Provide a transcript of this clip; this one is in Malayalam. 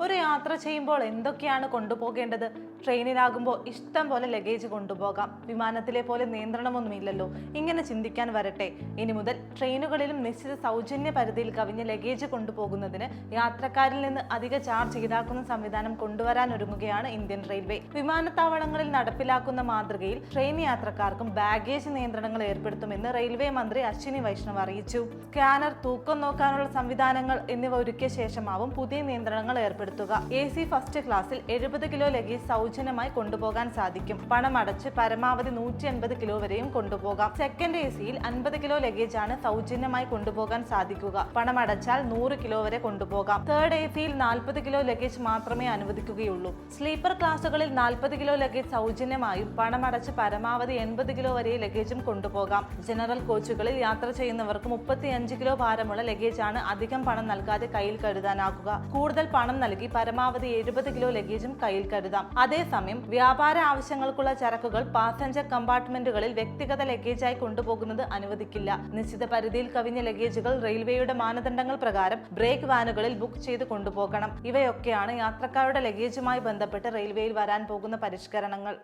ഒരു യാത്ര ചെയ്യുമ്പോൾ എന്തൊക്കെയാണ് കൊണ്ടുപോകേണ്ടത്? ട്രെയിനിലാകുമ്പോൾ ഇഷ്ടം പോലെ ലഗേജ് കൊണ്ടുപോകാം. വിമാനത്തിലെ പോലെ നിയന്ത്രണമൊന്നുമില്ലല്ലോ. ഇങ്ങനെ ചിന്തിക്കാൻ വരട്ടെ. ഇനി മുതൽ ട്രെയിനുകളിലും നിശ്ചിത സൗജന്യ പരിധിയിൽ കവിഞ്ഞ ലഗേജ് കൊണ്ടുപോകുന്നതിന് യാത്രക്കാരിൽ നിന്ന് അധിക ചാർജ് ഈടാക്കുന്ന സംവിധാനം കൊണ്ടുവരാൻ ഒരുങ്ങുകയാണ് ഇന്ത്യൻ റെയിൽവേ വിമാനത്താവളങ്ങളിൽ നടപ്പിലാക്കുന്ന മാതൃകയിൽ ട്രെയിൻ യാത്രക്കാർക്കും ബാഗേജ് നിയന്ത്രണങ്ങൾ ഏർപ്പെടുത്തുമെന്ന് റെയിൽവേ മന്ത്രി അശ്വിനി വൈഷ്ണവ് അറിയിച്ചു. സ്കാനർ തൂക്കം നോക്കാനുള്ള സംവിധാനങ്ങൾ എന്നിവ ഒരുക്കിയ ശേഷമാവും പുതിയ നിയന്ത്രണങ്ങൾ ഏർപ്പെടുത്തുക എ സി ഫസ്റ്റ് ക്ലാസ്സിൽ എഴുപത് കിലോ ലഗേജ് സൗജന്യമായി കൊണ്ടുപോകാൻ സാധിക്കും. പണം അടച്ച് പരമാവധി നൂറ്റി അൻപത് കിലോ വരെയും കൊണ്ടുപോകാം. സെക്കൻഡ് എ സിയിൽ അൻപത് കിലോ ലഗേജ് ആണ് സൗജന്യമായി കൊണ്ടുപോകാൻ സാധിക്കുക. പണം അടച്ചാൽ നൂറ് കിലോ വരെ കൊണ്ടുപോകാം. തേർഡ് എ സിയിൽ നാൽപ്പത് കിലോ ലഗേജ് മാത്രമേ അനുവദിക്കുകയുള്ളൂ. സ്ലീപ്പർ ക്ലാസുകളിൽ നാൽപ്പത് കിലോ ലഗേജ് സൗജന്യമായും പണമടച്ച് പരമാവധി എൺപത് കിലോ വരെ ലഗേജും കൊണ്ടുപോകാം. ജനറൽ കോച്ചുകളിൽ യാത്ര ചെയ്യുന്നവർക്ക് മുപ്പത്തി അഞ്ച് കിലോ ഭാരമുള്ള ലഗേജ് ആണ് അധികം പണം നൽകാതെ കയ്യിൽ കരുതാനാകുക. കൂടുതൽ പണം നൽകി പരമാവധി എഴുപത് കിലോ ലഗേജും കയ്യിൽ കരുതാം. അതേസമയം വ്യാപാര ആവശ്യങ്ങൾക്കുള്ള ചരക്കുകൾ പാസഞ്ചർ കമ്പാർട്ട്മെന്റുകളിൽ വ്യക്തിഗത ലഗേജായി കൊണ്ടുപോകുന്നത് അനുവദിക്കില്ല. നിശ്ചിത പരിധിയിൽ കവിഞ്ഞ ലഗേജുകൾ റെയിൽവേയുടെ മാനദണ്ഡങ്ങൾ പ്രകാരം ബ്രേക്ക് വാനുകളിൽ ബുക്ക് ചെയ്ത് കൊണ്ടുപോകണം. ഇവയൊക്കെയാണ് യാത്രക്കാരുടെ ലഗേജുമായി ബന്ധപ്പെട്ട് റെയിൽവേയിൽ വരാൻ പോകുന്ന പരിഷ്കരണങ്ങൾ.